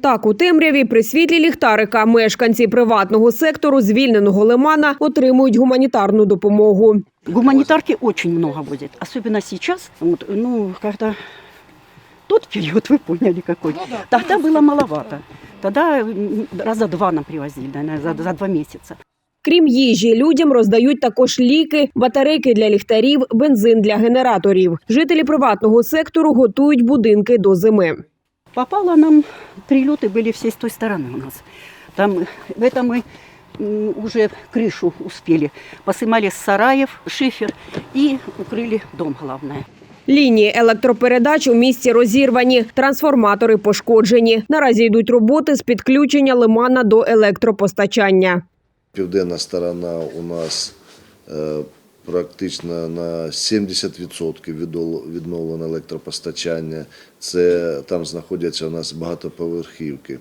Так, у темряві при світлі ліхтарика мешканці приватного сектору звільненого лимана отримують гуманітарну допомогу. Гуманитарки очень много возят, особенно сейчас, вот, ну, когда тот период, вы поняли какой, тогда было маловато. Тогда м, раза два нам привозили, наверное, за, за два месяца. Крім їжі, людям роздають також ліки, батарейки для ліхтарів, бензин для генераторів. Жителі приватного сектору готують будинки до зими Попало нам, прилеты были все с той стороны у нас. Там, в этом мы м, уже крышу успели. Посымали с сараев, шифер и укрыли дом главное. Лінії електропередач у місті розірвані, трансформатори пошкоджені. Наразі йдуть роботи з підключення лимана до електропостачання. Південна сторона у нас е, практично на 70% відновлено електропостачання. Це там знаходяться у нас багатоповерхівки.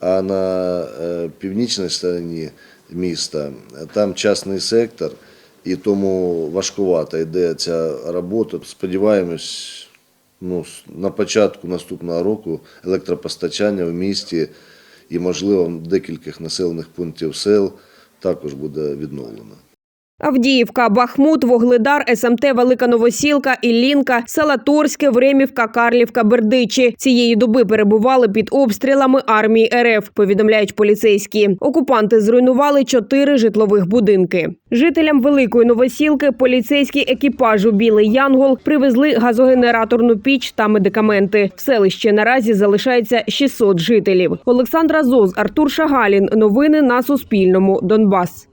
А на е, північній стороні міста там частний сектор, і тому важкувато йде ця робота. Сподіваємось, ну, на початку наступного року електропостачання в місті і, можливо, в декількох населених пунктів сел також буде відновлено. Авдіївка, Бахмут, Вогледар, СМТ, Велика Новосілка, Іллінка, Села Торське, Времівка, Карлівка, Бердичі. Цієї доби перебували під обстрілами армії РФ, повідомляють поліцейські. Окупанти зруйнували чотири житлових будинки. Жителям Великої Новосілки поліцейські екіпажу Білий Янгол привезли газогенераторну піч та медикаменти. В селищі наразі залишається 600 жителів. Олександра Зоз, Артур Шагалін. Новини на Суспільному. Донбас.